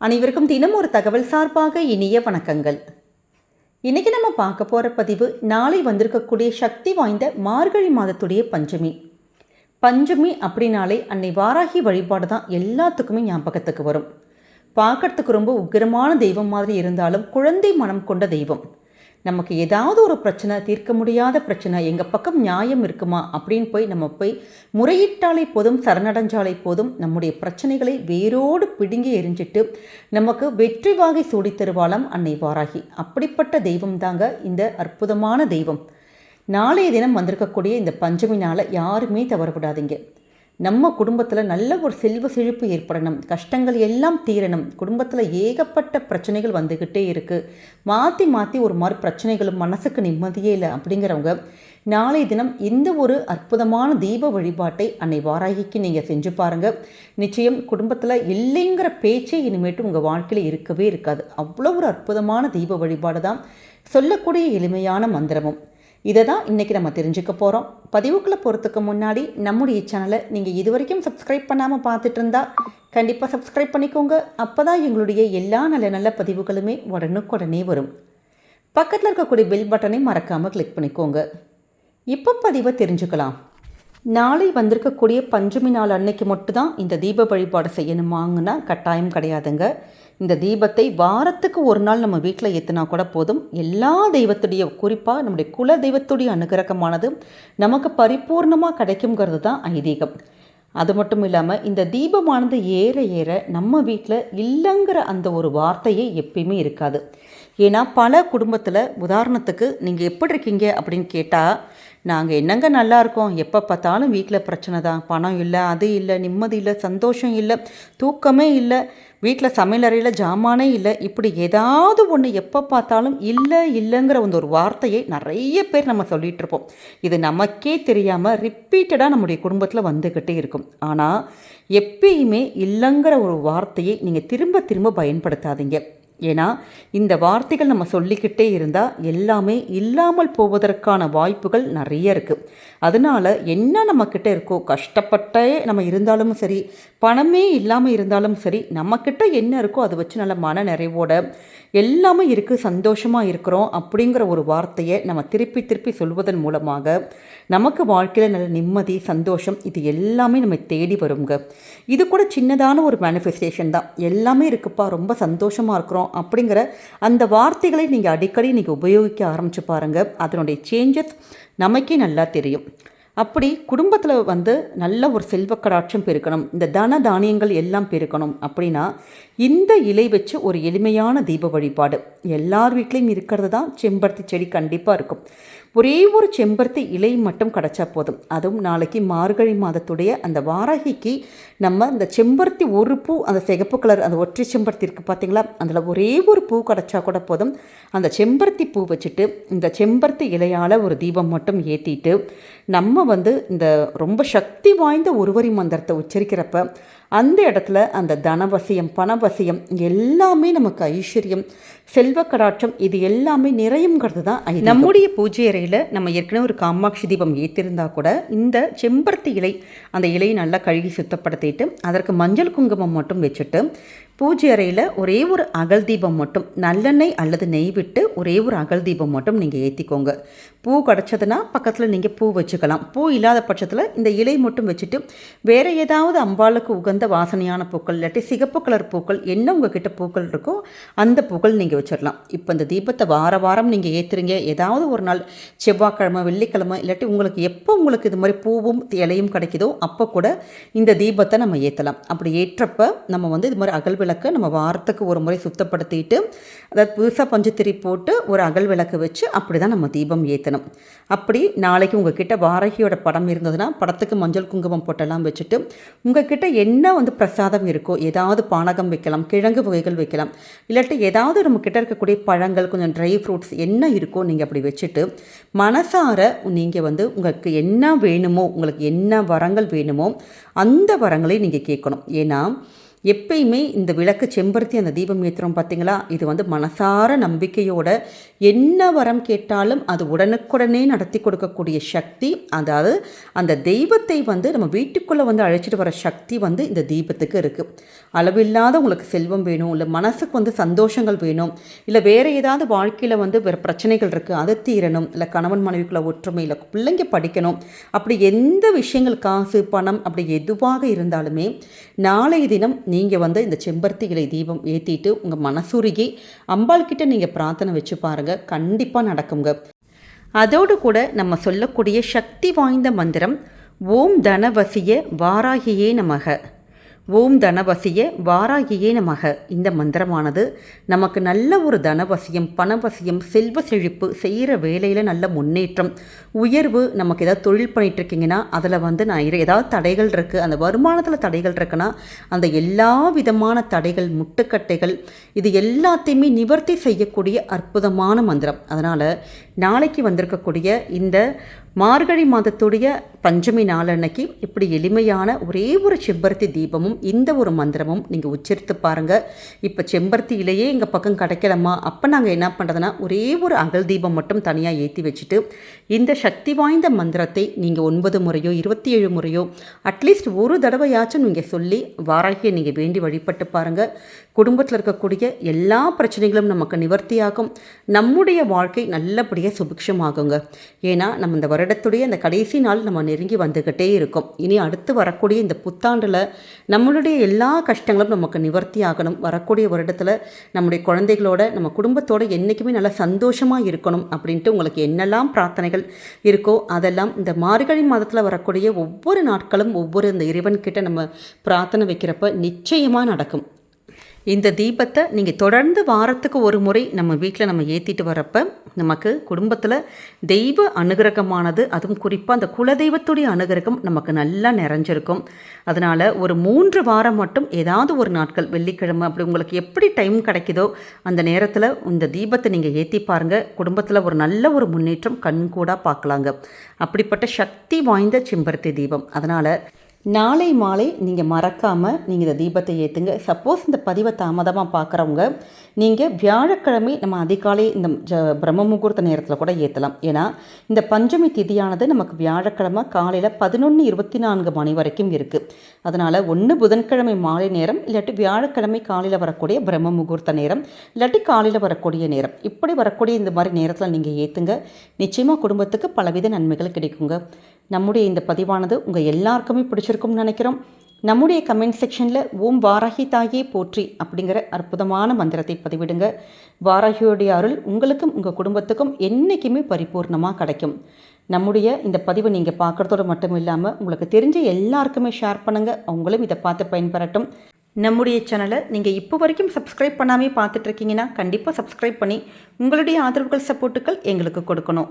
அனைவருக்கும் தினம் ஒரு தகவல் சார்பாக இனிய வணக்கங்கள். இன்னைக்கு நம்ம பார்க்க போகிற பதிவு நாளை வந்திருக்கக்கூடிய சக்தி வாய்ந்த மார்கழி மாதத்துடைய பஞ்சமி. பஞ்சமி அப்படின்னாலே அன்னை வாராகி வழிபாடு தான் எல்லாத்துக்குமே ஞாபகத்துக்கு வரும். பார்க்கறதுக்கு ரொம்ப உக்கிரமான தெய்வம் மாதிரி இருந்தாலும் குழந்தை மனம் கொண்ட தெய்வம். நமக்கு ஏதாவது ஒரு பிரச்சனை தீர்க்க முடியாத பிரச்சனை எங்கள் பக்கம் நியாயம் இருக்குமா அப்படின்னு போய் நம்ம போய் முறையிட்டாலே போதும் சரணடைஞ்சாலே போதும் நம்முடைய பிரச்சனைகளை வேரோடு பிடுங்கி எரிஞ்சிட்டு நமக்கு வெற்றி வாகை சூடி தருவாளாம் அன்னை வாராகி. அப்படிப்பட்ட தெய்வம் தாங்க இந்த அற்புதமான தெய்வம். நாளைய தினம் வந்திருக்கக்கூடிய இந்த பஞ்சமினால் யாருமே தவறப்படாதீங்க நம்ம குடும்பத்தில் நல்ல ஒரு செல்வ செழிப்பு ஏற்படணும். கஷ்டங்கள் எல்லாம் தீரணும். குடும்பத்தில் ஏகப்பட்ட பிரச்சனைகள் வந்துக்கிட்டே இருக்குது மாற்றி மாற்றி ஒரு மாதிரி பிரச்சனைகளும் மனசுக்கு நிம்மதியே இல்லை அப்படிங்கிறவங்க நாளைய தினம் இந்த ஒரு அற்புதமான தீப வழிபாட்டை அன்னை வாராகிக்கு நீங்கள் செஞ்சு பாருங்கள் நிச்சயம் குடும்பத்தில் இல்லைங்கிற பேச்சே இனிமேட்டு உங்கள் வாழ்க்கையில் இருக்கவே இருக்காது. அவ்வளோ ஒரு அற்புதமான தீப வழிபாடு தான் சொல்லக்கூடிய எளிமையான மந்திரமும். இதை தான் இன்றைக்கி நம்ம தெரிஞ்சுக்க போகிறோம் பதிவுக்குள்ளே போகிறதுக்கு முன்னாடி நம்முடைய சேனலை நீங்கள் இது வரைக்கும் சப்ஸ்கிரைப் பண்ணாமல் பார்த்துட்டு இருந்தால் கண்டிப்பாக சப்ஸ்கிரைப் பண்ணிக்கோங்க. அப்போ தான் எங்களுடைய எல்லா நல்ல நல்ல பதிவுகளுமே உடனுக்குடனே வரும். பக்கத்தில் இருக்கக்கூடிய பெல் பட்டனை மறக்காமல் கிளிக் பண்ணிக்கோங்க. இப்போ பதிவை தெரிஞ்சுக்கலாம். நாளை வந்திருக்கக்கூடிய பஞ்சமி நாள் அன்னைக்கு மட்டும்தான் இந்த தீப வழிபாடு செய்யணுமாங்கன்னா கட்டாயம் கிடையாதுங்க. இந்த தீபத்தை வாரத்துக்கு ஒரு நாள் நம்ம வீட்டில் ஏற்றினா கூட போதும். எல்லா தெய்வத்துடைய குறிப்பாக நம்முடைய குல தெய்வத்துடைய அனுகிரகமானது நமக்கு பரிபூர்ணமாக கிடைக்குங்கிறது தான் ஐதீகம். அது மட்டும் இல்லாமல் இந்த தீபமானது ஏற ஏற நம்ம வீட்டில் இல்லைங்கிற அந்த ஒரு வார்த்தையே எப்பயுமே இருக்காது. ஏன்னா பல குடும்பத்தில் உதாரணத்துக்கு நீங்கள் எப்படி இருக்கீங்க அப்படின்னு கேட்டால் நாங்கள் என்னங்க நல்லா இருக்கோம் எப்போ பார்த்தாலும் வீட்டில் பிரச்சனை தான் பணம் இல்லை அது இல்லை நிம்மதி இல்லை சந்தோஷம் இல்லை தூக்கமே இல்லை. வீட்டில் சமையலறையில் ஜாமானே இல்லை. இப்படி ஏதாவது ஒன்று எப்போ பார்த்தாலும் இல்லை இல்லைங்கிற அந்த ஒரு வார்த்தையை நிறைய பேர் நம்ம சொல்லிகிட்டு இருப்போம். இது நமக்கே தெரியாமல் ரிப்பீட்டடாக நம்முடைய குடும்பத்தில் வந்துக்கிட்டே இருக்கும். ஆனால் எப்பயுமே இல்லைங்கிற ஒரு வார்த்தையை நீங்கள் திரும்ப திரும்ப பயன்படுத்தாதீங்க. ஏன்னா இந்த வார்த்தைகள் நம்ம சொல்லிக்கிட்டே இருந்தால் எல்லாமே இல்லாமல் போவதற்கான வாய்ப்புகள் நிறைய இருக்குது அதனால் என்ன நம்மக்கிட்ட இருக்கோ கஷ்டப்பட்டே நம்ம இருந்தாலும் சரி பணமே இல்லாமல் இருந்தாலும் சரி நம்மக்கிட்ட என்ன இருக்கோ அதை வச்சு நல்ல மன நிறைவோட எல்லாமே இருக்குது சந்தோஷமாக இருக்கிறோம் அப்படிங்கிற ஒரு வார்த்தையை நம்ம திருப்பி திருப்பி சொல்வதன் மூலமாக நமக்கு வாழ்க்கையில் நல்ல நிம்மதி சந்தோஷம் இது எல்லாமே நம்ம தேடி வருங்க இது கூட சின்னதான ஒரு மேனிஃபெஸ்டேஷன் தான். எல்லாமே இருக்குப்பா ரொம்ப சந்தோஷமாக இருக்கிறோம் அப்படிங்கிற அந்த வார்த்தைகளை நீங்கள் அடிக்கடி நீங்கள் உபயோகிக்க ஆரம்பித்து பாருங்கள் அதனுடைய சேஞ்சஸ் நமக்கே நல்லா தெரியும். அப்படி குடும்பத்தில் வந்து நல்ல ஒரு செல்வக்கடாட்சம் பெருக்கணும். இந்த தன தானியங்கள் எல்லாம் பெருக்கணும் அப்படின்னா இந்த இலை வச்சு ஒரு எளிமையான தீப வழிபாடு. எல்லார் வீட்லேயும் இருக்கிறது தான் செம்பருத்தி செடி கண்டிப்பாக இருக்கும். ஒரே ஒரு செம்பருத்தி இலை மட்டும் கிடச்சா போதும். அதுவும் நாளைக்கு மார்கழி மாதத்துடைய அந்த வாராகிக்கு நம்ம இந்த செம்பருத்தி ஒரு பூ அந்த சிகப்பு கலர் அந்த ஒற்றை செம்பருத்தி இருக்குது பார்த்தீங்களா அதில் ஒரே ஒரு பூ கிடச்சா கூட போதும். அந்த செம்பருத்தி பூ வச்சுட்டு இந்த செம்பருத்தி இலையால் ஒரு தீபம் மட்டும் ஏற்றிட்டு நம்ம வந்து இந்த ரொம்ப சக்தி வாய்ந்த ஒருவரி மந்திரத்தை உச்சரிக்கிறப்ப அந்த இடத்துல அந்த தனவசியம் பணவசியம் எல்லாமே நமக்கு ஐஸ்வர்யம் செல்வ கடாட்சம் இது எல்லாமே நிறையுங்கிறது தான் நம்முடைய பூஜை அறையில் நம்ம ஏற்கனவே ஒரு காமாட்சி தீபம் ஏற்றிருந்தா கூட இந்த செம்பருத்தி இலை அந்த இலையை நல்லா கழுகி சுத்தப்படுத்திட்டு அதற்கு மஞ்சள் குங்குமம் மட்டும் வச்சுட்டு பூஜை அறையில் ஒரே ஒரு அகல் தீபம் மட்டும் நல்லெண்ணெய் அல்லது நெய் விட்டு ஒரே ஒரு அகல் தீபம் மட்டும் நீங்கள் ஏற்றிக்கோங்க பூ கிடச்சதுன்னா பக்கத்தில் நீங்கள் பூ வச்சுக்கலாம். பூ இல்லாத பட்சத்தில் இந்த இலை மட்டும் வச்சுட்டு வேறு ஏதாவது அம்பாளுக்கு உகந்த வாசனையான பூக்கள் இல்லாட்டி சிகப்பு கலர் பூக்கள் என்ன உங்ககிட்ட பூக்கள் இருக்கோ அந்த பூக்கள் நீங்கள் வச்சிடலாம் இப்போ இந்த தீபத்தை வார வாரம் நீங்கள் ஏற்றுறீங்க ஏதாவது ஒரு நாள் செவ்வாய்க்கிழமை வெள்ளிக்கிழமை இல்லாட்டி உங்களுக்கு எப்போ உங்களுக்கு இது மாதிரி பூவும் இலையும் கிடைக்குதோ அப்போ கூட இந்த தீபத்தை நம்ம ஏற்றலாம் அப்படி ஏற்றப்ப நம்ம வந்து இது மாதிரி அகல் விளக்கு நம்ம வாரத்துக்கு ஒரு முறை சுத்தப்படுத்திட்டு அதாவது புதுசாக பஞ்சுத்திரி போட்டு ஒரு அகல் விளக்கு வச்சு அப்படி தான் நம்ம தீபம் ஏற்றணும் அப்படி நாளைக்கு உங்ககிட்ட வாரகியோட படம் இருந்ததுன்னா படத்துக்கு மஞ்சள் குங்குமம் போட்டெல்லாம் வச்சுட்டு உங்ககிட்ட என்ன வந்து பிரசாதம் இருக்கோ ஏதாவது பானகம் வைக்கலாம் கிழங்கு வகைகள் வைக்கலாம் இல்லாட்டி ஏதாவது நம்ம கிட்ட இருக்கக்கூடிய பழங்கள் கொஞ்சம் ட்ரை ஃப்ரூட்ஸ் என்ன இருக்கோ நீங்கள் அப்படி வச்சுட்டு மனசார நீங்கள் வந்து உங்களுக்கு என்ன வேணுமோ உங்களுக்கு என்ன வரங்கள் வேணுமோ அந்த வரங்களை நீங்கள் கேட்கணும். ஏன்னா எப்பயுமே இந்த விளக்கு செம்பருத்தி அந்த தீபம் ஏற்றுறோம் பார்த்தீங்களா இது வந்து மனசார நம்பிக்கையோட என்ன வரம் கேட்டாலும் அது உடனுக்குடனே நடத்தி கொடுக்கக்கூடிய சக்தி அதாவது அந்த தெய்வத்தை வந்து நம்ம வீட்டுக்குள்ளே வந்து அழைச்சிட்டு வர சக்தி வந்து இந்த தீபத்துக்கு இருக்குது அளவில்லாத உங்களுக்கு செல்வம் வேணும் இல்லை மனசுக்கு வந்து சந்தோஷங்கள் வேணும் இல்லை வேறு ஏதாவது வாழ்க்கையில் வந்து வேறு பிரச்சனைகள் இருக்குது அதை தீரணும் இல்லை கணவன் மனைவிக்குள்ள ஒற்றுமை இல்லை பிள்ளைங்க படிக்கணும் அப்படி எந்த விஷயங்கள் காசு பணம் அப்படி எதுவாக இருந்தாலுமே நாளைய தினம் நீங்கள் வந்து இந்த செம்பருத்தி இலை தீபம் ஏற்றிட்டு உங்கள் மனசுருகி அம்பாள் கிட்ட நீங்கள் பிரார்த்தனை வச்சு பாருங்கள் கண்டிப்பாக நடக்குங்க. அதோடு கூட நம்ம சொல்லக்கூடிய சக்தி வாய்ந்த மந்திரம் ஓம் தனவசிய வாராகியே நமக. ஓம் தனவசிய வாராகியே நமக இந்த மந்திரமானது நமக்கு நல்ல ஒரு தனவசியம் பணவசியம் செல்வ செழிப்பு செய்கிற வேலையில் நல்ல முன்னேற்றம் உயர்வு நமக்கு ஏதாவது தொழில் பண்ணிகிட்டு இருக்கீங்கன்னா அதில் வந்து நான் ஏதாவது தடைகள் இருக்குது அந்த வருமானத்தில் தடைகள் இருக்குன்னா அந்த எல்லா விதமான தடைகள் முட்டுக்கட்டைகள் இது எல்லாத்தையுமே நிவர்த்தி செய்யக்கூடிய அற்புதமான மந்திரம். அதனால் நாளைக்கு வந்திருக்கக்கூடிய இந்த மார்கழி மாதத்துடைய பஞ்சமி நாளன்னைக்கு இப்படி எளிமையான ஒரே ஒரு செம்பருத்தி தீபமும் இந்த ஒரு மந்திரமும் நீங்கள் உச்சரித்து பாருங்கள் இப்போ செம்பருத்தியிலேயே எங்கள் பக்கம் கிடைக்கலமா அப்போ நாங்கள் என்ன பண்ணுறதுனா ஒரே ஒரு அகல் தீபம் மட்டும் தனியாக ஏற்றி வச்சுட்டு இந்த சக்தி வாய்ந்த மந்திரத்தை நீங்கள் ஒன்பது முறையோ இருபத்தி ஏழு முறையோ அட்லீஸ்ட் ஒரு தடவையாச்சும் நீங்கள் சொல்லி வாராகியை நீங்கள் வேண்டி வழிபட்டு பாருங்கள் குடும்பத்தில் இருக்கக்கூடிய எல்லா பிரச்சனைகளும் நமக்கு நிவர்த்தியாகும். நம்முடைய வாழ்க்கை நல்லபடியாக சுபிக்ஷமாகுங்க. ஏன்னா நம்ம இந்த வருடத்துடைய அந்த கடைசி நாள் நம்ம நெருங்கி வந்துக்கிட்டே இருக்கும். இனி அடுத்து வரக்கூடிய இந்த புத்தாண்டில் நம்மளுடைய எல்லா கஷ்டங்களும் நமக்கு நிவர்த்தி ஆகணும். வரக்கூடிய வருடத்தில் நம்முடைய குழந்தைகளோட நம்ம குடும்பத்தோடு என்றைக்குமே நல்லா சந்தோஷமாக இருக்கணும் அப்படின்ட்டு உங்களுக்கு என்னெல்லாம் பிரார்த்தனைகள் இருக்கோ அதெல்லாம் இந்த மார்கழி மாதத்தில் வரக்கூடிய ஒவ்வொரு நாட்களும் ஒவ்வொரு இந்த இறைவன்கிட்ட நம்ம பிரார்த்தனை வைக்கிறப்ப நிச்சயமாக நடக்கும். இந்த தீபத்தை நீங்கள் தொடர்ந்து வாரத்துக்கு ஒரு முறை நம்ம வீட்டில் நம்ம ஏற்றிட்டு வரப்போ நமக்கு குடும்பத்தில் தெய்வ அனுகிரகமானது அதுவும் குறிப்பாக அந்த குலதெய்வத்துடைய அனுகிரகம் நமக்கு நல்லா நிறைஞ்சிருக்கும். அதனால் ஒரு மூன்று வாரம் மட்டும் ஏதாவது ஒரு நாட்கள் வெள்ளிக்கிழமை அப்படி உங்களுக்கு எப்படி டைம் கிடைக்குதோ அந்த நேரத்தில் இந்த தீபத்தை நீங்கள் ஏற்றி பாருங்கள் குடும்பத்தில் ஒரு நல்ல ஒரு முன்னேற்றம் கண்கூடாக பார்க்கலாங்க. அப்படிப்பட்ட சக்தி வாய்ந்த செம்பருத்தி தீபம். அதனால் நாளை மாலை நீங்கள் மறக்காமல் நீங்கள் இந்த தீபத்தை ஏற்றுங்க சப்போஸ் இந்த பதிவை தாமதமாக பார்க்குறவங்க நீங்கள் வியாழக்கிழமை நம்ம அதிகாலை இந்த ஜ பிரம்ம முகூர்த்த நேரத்தில் கூட ஏற்றலாம் ஏன்னா இந்த பஞ்சமி திதியானது நமக்கு வியாழக்கிழமை காலையில் பதினொன்று இருபத்தி நான்கு மணி வரைக்கும் இருக்குது அதனால் ஒன்று புதன்கிழமை மாலை நேரம் இல்லாட்டி வியாழக்கிழமை காலையில் வரக்கூடிய பிரம்ம முகூர்த்த நேரம் இல்லாட்டி காலையில் வரக்கூடிய நேரம். இப்படி வரக்கூடிய இந்த மாதிரி நேரத்தில் நீங்கள் ஏற்றுங்க நிச்சயமாக குடும்பத்துக்கு பலவித நன்மைகள் கிடைக்குங்க. நம்முடைய இந்த பதிவானது உங்கள் எல்லாருக்குமே பிடிச்சிருக்கும்னு நினைக்கிறோம். நம்முடைய கமெண்ட் செக்ஷனில் ஓம் வாராகி தாயே போற்றி அப்படிங்கிற அற்புதமான மந்திரத்தை பதிவிடுங்க. வாராகியோடைய அருள் உங்களுக்கும் உங்கள் குடும்பத்துக்கும் என்றைக்குமே பரிபூர்ணமாக கிடைக்கும். நம்முடைய இந்த பதிவை நீங்கள் பார்க்குறதோடு மட்டும் இல்லாமல் உங்களுக்கு தெரிஞ்ச எல்லாருக்குமே ஷேர் பண்ணுங்கள் அவங்களும் இதை பார்த்து பயன்பெறட்டும். நம்முடைய சேனலை நீங்கள் இப்போ வரைக்கும் சப்ஸ்கிரைப் பண்ணாமே பார்த்துட்ருக்கீங்கன்னா கண்டிப்பாக சப்ஸ்கிரைப் பண்ணி உங்களுடைய ஆதரவுகள் சப்போர்ட்டுகள் எங்களுக்கு கொடுக்கணும்.